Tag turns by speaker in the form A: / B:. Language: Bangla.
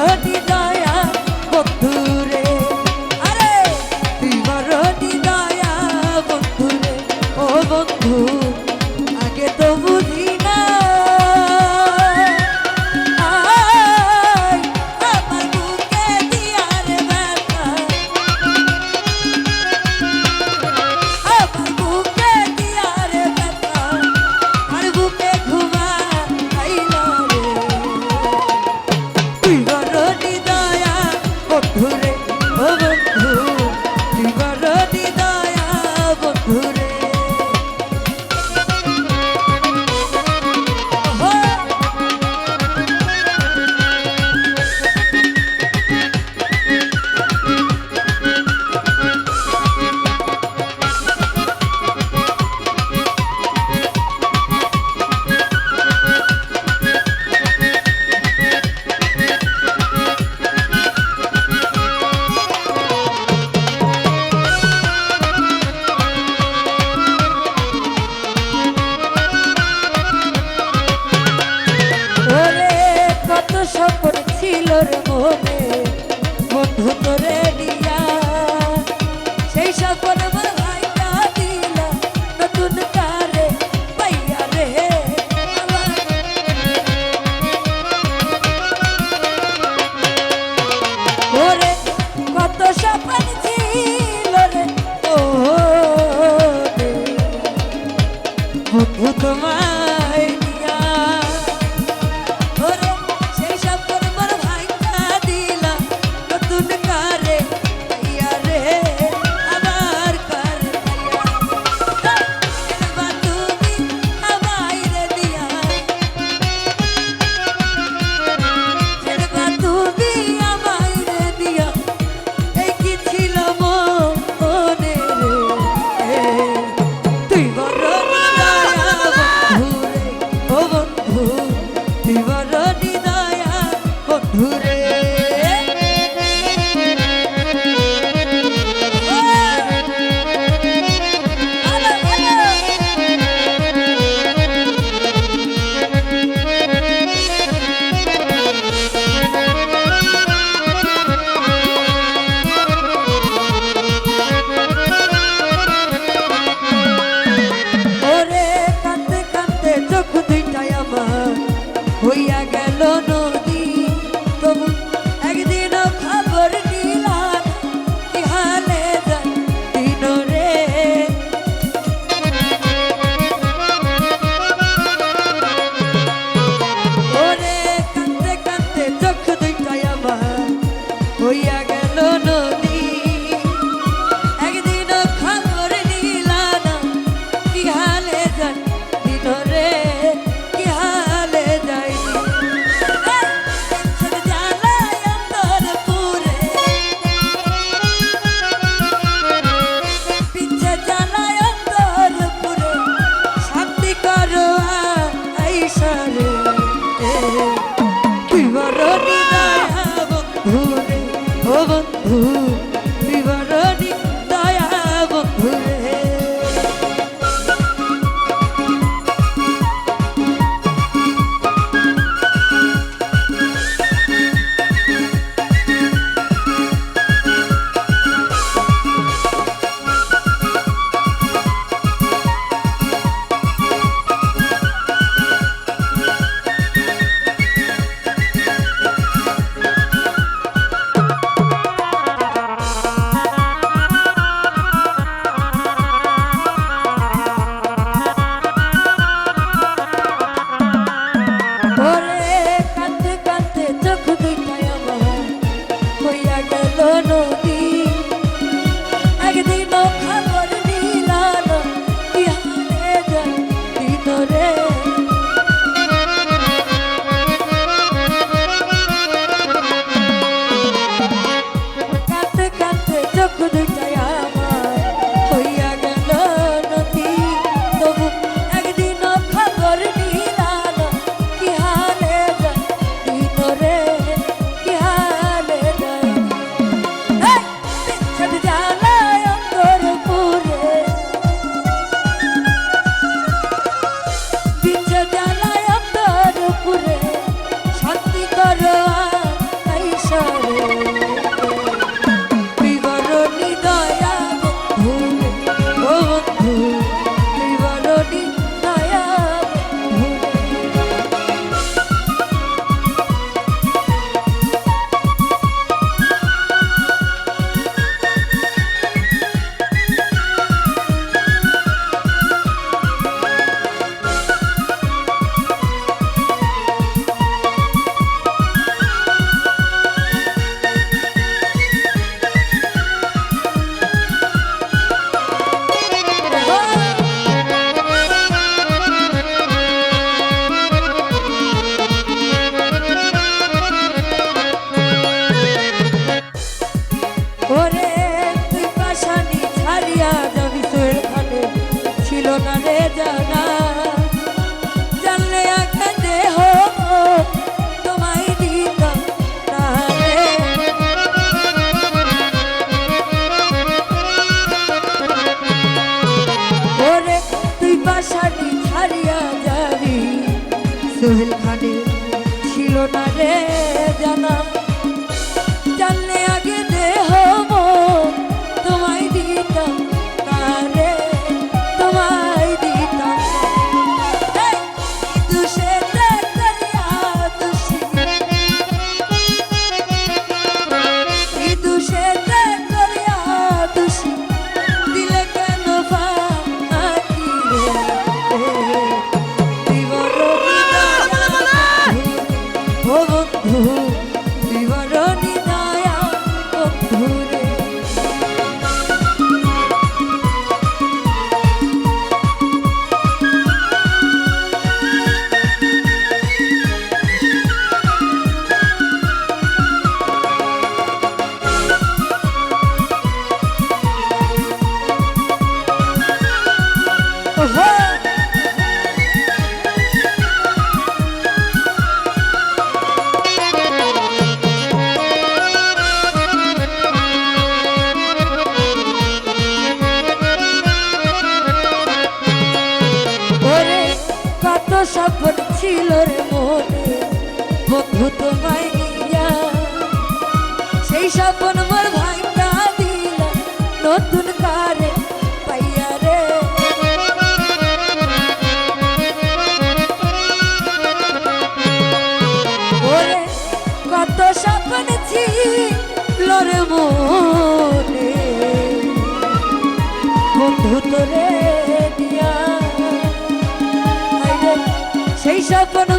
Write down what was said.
A: Good day. বন্ধু বিবরণী দয়া বন্ধু ছিল না রে জানা। স্বপ্ন ছিল রে মনে। বন্ধু তোমায় নিয়া। সেই স্বপ্ন মোর ভাঙা দিলা নতুন কারে পাইয়া রে। ওরে, কত স্বপ্ন ছিল রে মনে। Shut up.